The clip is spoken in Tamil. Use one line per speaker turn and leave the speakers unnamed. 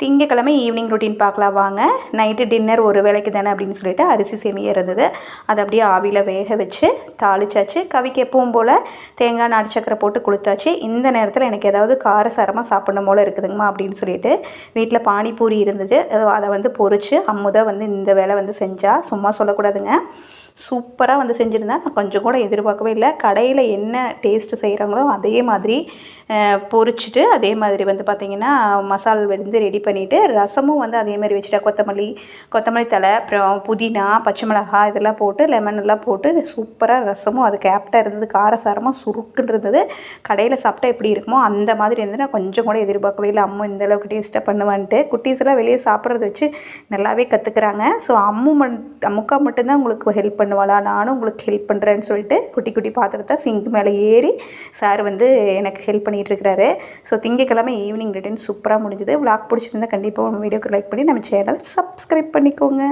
திங்கக்கிழமை ஈவினிங் ரொட்டீன் பார்க்கலாம் வாங்க. நைட்டு டின்னர் ஒரு வேளைக்கு தானே அப்படின்னு சொல்லிட்டு அரிசி சேமியா இருந்தது. அதை அப்படியே ஆவியில் வேக வச்சு தாளிச்சாச்சு. கவிக்கு எப்பவும் போல் தேங்காய் நாடு சக்கரை போட்டு கொடுத்தாச்சு. இந்த நேரத்தில் எனக்கு ஏதாவது காரசாரமாக சாப்பிடணும் போல் இருக்குதுங்கம்மா அப்படின்னு சொல்லிட்டு வீட்டில் பானிபூரி இருந்துச்சு அதை வந்து பொறிச்சு அம்முதை வந்து இந்த வேலை வந்து செஞ்சால் சும்மா சொல்லக்கூடாதுங்க. சூப்பராக வந்து செஞ்சுருந்தேன் நான் கொஞ்சம் கூட எதிர்பார்க்கவே இல்லை. கடையில் என்ன டேஸ்ட்டு செய்கிறாங்களோ அதே மாதிரி பொறிச்சிட்டு பொரிச்சிட்டு அதே மாதிரி வந்து பார்த்திங்கன்னா மசால் வந்து ரெடி பண்ணிவிட்டு ரசமும் வந்து அதே மாதிரி வச்சுட்டா. கொத்தமல்லி கொத்தமல்லி தழை அப்புறம் புதினா பச்சை மிளகாய் இதெல்லாம் போட்டு லெமன் எல்லாம் போட்டு சூப்பராக ரசமும் அது கேப்டாக இருந்தது. காரசாரமாக சுருக்குன்னு இருந்தது. கடையில் சாப்பிட்டா எப்படி இருக்குமோ அந்த மாதிரி இருந்து நான் கொஞ்சம் கூட எதிர்பார்க்கவே இல்லை. அம்மும் இந்த அளவுக்கு டேஸ்ட்டாக பண்ணுவான்ட்டு. குட்டீஸ்லாம் வெளியே சாப்பிட்றத வச்சு நல்லாவே கற்றுக்குறாங்க ஸோ அம்மு மட் அம்முக்கா மட்டும்தான் உங்களுக்கு ஹெல்ப் பண்ணு பண்ணுவாளா? நானும் உங்களுக்கு ஹெல்ப் பண்ணுறேன்னு சொல்லிட்டு குட்டி குட்டி பாத்திரத்தை சிங்க் மேலே ஏறி சார் வந்து எனக்கு ஹெல்ப் பண்ணிகிட்டு இருக்கிறாரு ஸோ திங்கக்கிழமை ஈவினிங் ரிட்டன் சூப்பராக முடிஞ்சுது. விளாக் பிடிச்சிருந்தா கண்டிப்பாக வீடியோக்கு லைக் பண்ணி நம்ம சேனல் சப்ஸ்கிரைப் பண்ணிக்கோங்க.